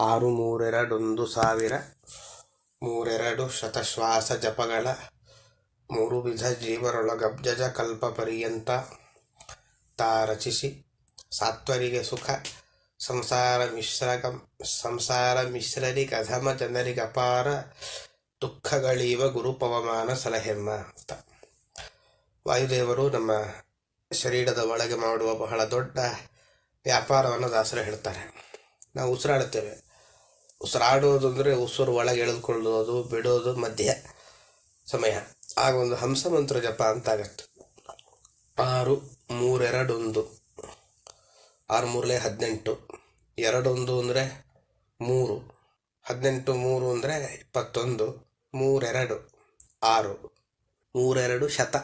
ಆರು ಮೂರೆರಡೊಂದು ಸಾವಿರ, ಮೂರೆರಡು ಶತಶ್ವಾಸ ಜಪಗಳ, ಮೂರು ವಿಧ ಜೀವರೊಳಗಬ್ಜಜ ಕಲ್ಪ ಪರ್ಯಂತ ತಾ ರಚಿಸಿ. ಸಾತ್ವರಿಗೆ ಸುಖ, ಸಂಸಾರ ಮಿಶ್ರಗ, ಸಂಸಾರ ಮಿಶ್ರರಿಗೆ ಅಧಮ ಜನರಿಗೆ ಅಪಾರ ದುಃಖಗಳೀವ ಗುರು ಪವಮಾನ ಸಲಹೆಮ್ಮ ಅಂತ. ವಾಯುದೇವರು ನಮ್ಮ ಶರೀರದ ಒಳಗೆ ಮಾಡುವ ಬಹಳ ದೊಡ್ಡ ವ್ಯಾಪಾರವನ್ನು ದಾಸರು ಹೇಳ್ತಾರೆ. ನಾವು ಉಸಿರಾಡುತ್ತೇವೆ. ಉಸಿರಾಡೋದು ಅಂದರೆ ಉಸಿರು ಒಳಗೆ ಎಳೆದುಕೊಳ್ಳೋದು ಬಿಡೋದು ಮಧ್ಯ ಸಮಯ. ಆಗ ಒಂದು ಹಂಸ ಮಂತ್ರ ಜಪ ಅಂತ ಆಗತ್ತೆ ಆರು ಮೂರೆರಡೊಂದು ಆರು ಮೂರಲೆ ಹದಿನೆಂಟು. ಎರಡೊಂದು ಅಂದರೆ ಮೂರು. ಹದಿನೆಂಟು, ಮೂರು ಅಂದರೆ ಇಪ್ಪತ್ತೊಂದು. ಮೂರೆರಡು ಆರು. ಮೂರೆರಡು ಶತ.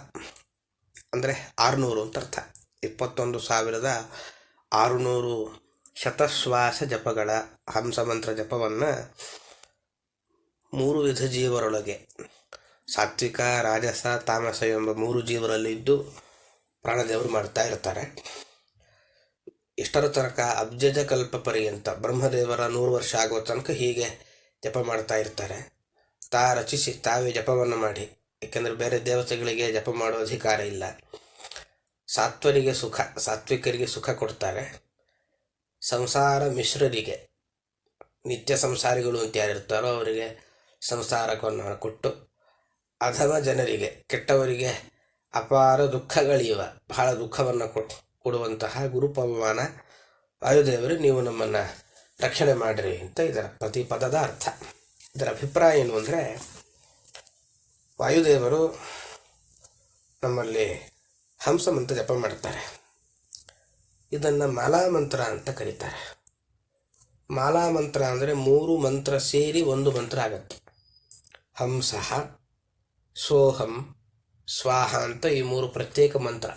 ಅಂದರೆ ಆರುನೂರು ಅಂತ ಅರ್ಥ. ಇಪ್ಪತ್ತೊಂದು ಸಾವಿರದ ಆರುನೂರು ಶತಶ್ವಾಸ ಜಪಗಳ ಹಂಸಮಂತ್ರ ಜಪವನ್ನು ಮೂರು ವಿಧ ಜೀವರೊಳಗೆ, ಸಾತ್ವಿಕ, ರಾಜಸ, ತಾಮಸ ಎಂಬ ಮೂರು ಜೀವರಲ್ಲಿ ಇದ್ದು ಪ್ರಾಣದೇವರು ಮಾಡ್ತಾ ಇರ್ತಾರೆ. ಇಷ್ಟರ ತನಕ ಅಬ್ಜಜ ಕಲ್ಪ ಪರ್ಯಂತ ಬ್ರಹ್ಮದೇವರ ನೂರು ವರ್ಷ ಆಗುವ ತನಕ ಹೀಗೆ ಜಪ ಮಾಡ್ತಾ ಇರ್ತಾರೆ. ತಾ ರಚಿಸಿ, ತಾವೇ ಜಪವನ್ನು ಮಾಡಿ. ಏಕೆಂದರೆ ಬೇರೆ ದೇವತೆಗಳಿಗೆ ಜಪ ಮಾಡುವ ಅಧಿಕಾರ ಇಲ್ಲ. ಸಾತ್ವರಿಗೆ ಸುಖ, ಸಾತ್ವಿಕರಿಗೆ ಸುಖ ಕೊಡ್ತಾರೆ. ಸಂಸಾರ ಮಿಶ್ರರಿಗೆ, ನಿತ್ಯ ಸಂಸಾರಿಗಳು ಅಂತ ಯಾರಿರ್ತಾರೋ ಅವರಿಗೆ ಸಂಸಾರವನ್ನು ಕೊಟ್ಟು ಅಧಮ ಜನರಿಗೆ, ಕೆಟ್ಟವರಿಗೆ ಅಪಾರ ದುಃಖಗಳಿವ, ಬಹಳ ದುಃಖವನ್ನು ಕೊಟ್ಟು ಕೊಡುವಂತಹ ಗುರುಪವಮಾನ ವಾಯುದೇವರು ನೀವು ನಮ್ಮನ್ನು ರಕ್ಷಣೆ ಮಾಡಿರಿ ಅಂತ ಇದರ ಪ್ರತಿ ಪದದ ಅರ್ಥ. ಇದರ ಅಭಿಪ್ರಾಯ ಏನು ಅಂದರೆ, ವಾಯುದೇವರು ನಮ್ಮಲ್ಲಿ ಹಂಸಮಂತ ಜಪ ಮಾಡ್ತಾರೆ. ಇದನ್ನು ಮಾಲಾ ಮಂತ್ರ ಅಂತ ಕರೀತಾರೆ. ಮಾಲಾ ಮಂತ್ರ ಅಂದರೆ ಮೂರು ಮಂತ್ರ ಸೇರಿ ಒಂದು ಮಂತ್ರ ಆಗತ್ತೆ. ಹಂಸಃ ಸೋಹಂ, ಸ್ವಾಹ ಅಂತ ಈ ಮೂರು ಪ್ರತ್ಯೇಕ ಮಂತ್ರ.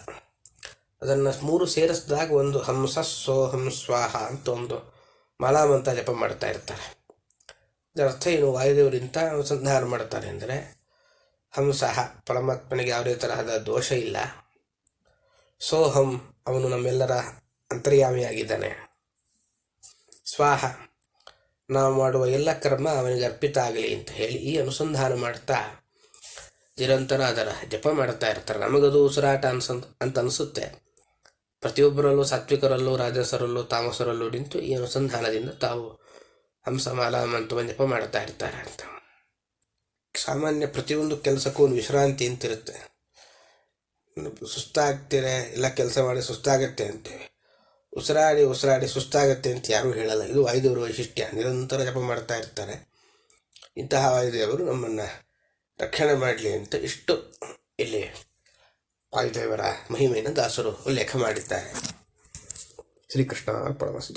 ಅದನ್ನು ಮೂರು ಸೇರಿಸಿದಾಗ ಒಂದು ಹಂಸ, ಸೋಹಂ, ಸ್ವಾಹ ಅಂತ ಒಂದು ಮಾಲಾ ಮಂತ್ರ ಜಪ ಮಾಡ್ತಾ ಇರ್ತಾರೆ. ಇದರ ಅರ್ಥ ಏನು? ವಾಯುದೇವರಿಂತ ಅನುಸಂಧಾನ ಮಾಡ್ತಾರೆ ಅಂದರೆ ಹಂಸಃ ಪರಮಾತ್ಮನಿಗೆ ಯಾವುದೇ ತರಹದ ದೋಷ ಇಲ್ಲ. ಸೋಹಂ, ಅವನು ನಮ್ಮೆಲ್ಲರ ಅಂತರ್ಯಾಮಿಯಾಗಿದ್ದಾನೆ ಸ್ವಾಹ, ನಾವು ಮಾಡುವ ಎಲ್ಲ ಕರ್ಮ ಅವನಿಗೆ ಅರ್ಪಿತ ಆಗಲಿ ಅಂತ ಹೇಳಿ ಈ ಅನುಸಂಧಾನ ಮಾಡ್ತಾ ನಿರಂತರ ಅದರ ಜಪ ಮಾಡ್ತಾ ಇರ್ತಾರೆ. ನಮಗದು ಉಸಿರಾಟ ಅನ್ಸನ್ ಅಂತ ಅನಿಸುತ್ತೆ. ಪ್ರತಿಯೊಬ್ಬರಲ್ಲೂ ಸಾತ್ವಿಕರಲ್ಲೂ ರಾಜಸರಲ್ಲೂ ತಾಮಸರಲ್ಲೂ ನಿಂತು ಈ ಅನುಸಂಧಾನದಿಂದ ತಾವು ಹಂಸ ಮಂತ್ರವನ್ನು ಜಪ ಮಾಡ್ತಾ ಇರ್ತಾರೆ ಅಂತ. ಸಾಮಾನ್ಯ ಪ್ರತಿಯೊಂದು ಕೆಲಸಕ್ಕೂ ಒಂದು ವಿಶ್ರಾಂತಿ ಅಂತಿರುತ್ತೆ. ಸುಸ್ತಾಗ್ತೀರ ಎಲ್ಲ ಕೆಲಸ ಮಾಡಿ ಸುಸ್ತಾಗತ್ತೆ ಅಂತೇವೆ. ಉಸಿರಾಡಿ ಉಸಿರಾಡಿ ಸುಸ್ತಾಗತ್ತೆ ಅಂತ ಯಾರೂ ಹೇಳಲ್ಲ. ಇದು ವಾಯುದೇವರ ವೈಶಿಷ್ಟ್ಯ. ನಿರಂತರ ಜಪ ಮಾಡ್ತಾ ಇರ್ತಾರೆ. ಇಂತಹ ವಾಯುದೇವರು ನಮ್ಮನ್ನು ರಕ್ಷಣೆ ಮಾಡಲಿ ಅಂತ ಇಷ್ಟು ಇಲ್ಲಿ ವಾಯುದೇವರ ಮಹಿಮೆಯನ್ನು ದಾಸರು ಉಲ್ಲೇಖ ಮಾಡಿದ್ದಾರೆ. ಶ್ರೀಕೃಷ್ಣ ಅರ್ಪಣಮಸ್ತು